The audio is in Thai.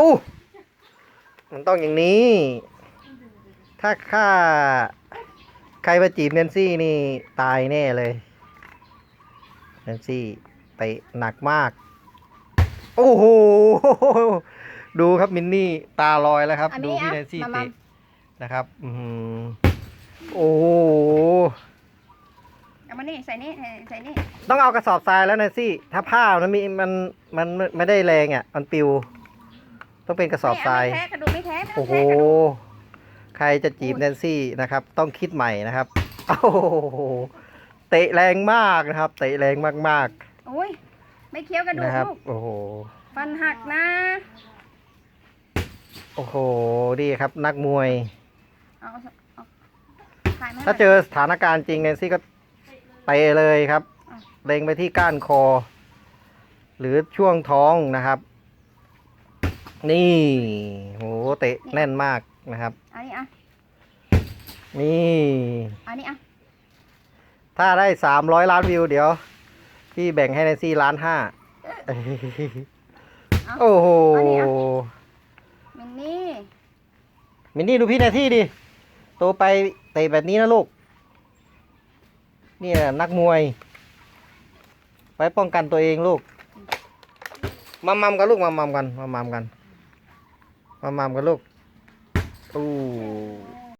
อู้มันต้องอย่างนี้ ถ้าข้าใครมาจีบแนนซี่นี่ตายแน่เลยแนนซี่เตะหนักมาก โอ้โห ดูครับมินนี่ตาลอยแล้วครับ อันดูนี้พี่อะแนนซี่มามา เตะนะครับอือหือโอ้โห เอามานี่ใส่นี่ใส่นี่ต้องเอากระสอบทรายแล้วแนนซี่ ถ้าผ้ามันมีมันมันมันไม่ได้แรงอะ มันปิว ต้องเป็นกระสอบทราย ไม่เไม่แท้กระดูกไม่แท้ไม่ต้โอ้องโห แท้กระดูกใครจะจีบแนนซี่นะครับ ต้องคิดใหม่นะครับโอ้โหเตะแรงมากนะครับ เตะแรงมากโอ้ยไม่เคี้ยวกระๆดูกนะครับ ลูกโอ้โห ฟันหักนะ โอ้โหดีครับนักมวย เอาเอาเอาถ่ายมาให้ถ้าเจอสถานการณ์จริงแนนซี่ก็เตะเลยครับ เล็งไปที่ก้านคอ หรือช่วงท้องนะครับ นี่โหเตะแน่นมากนะครับ อันนี้อะ นี่ อันนี้อะ ถ้าได้สามร้อยล้านวิวเดี๋ยว พี่แบ่งให้แนนซี่ล้านห้าเอาโอ้โห อันนี้อะ มินนี่ มินนี่ดูพี่แนนซี่ดิ โตไปเตะแบบนี้นะลูก นี่แหละนักมวย ไว้ป้องกันตัวเองลูกมัมมัมกันลูกมัมมัมกันมัมมัมกัน มามามกันลูกอู้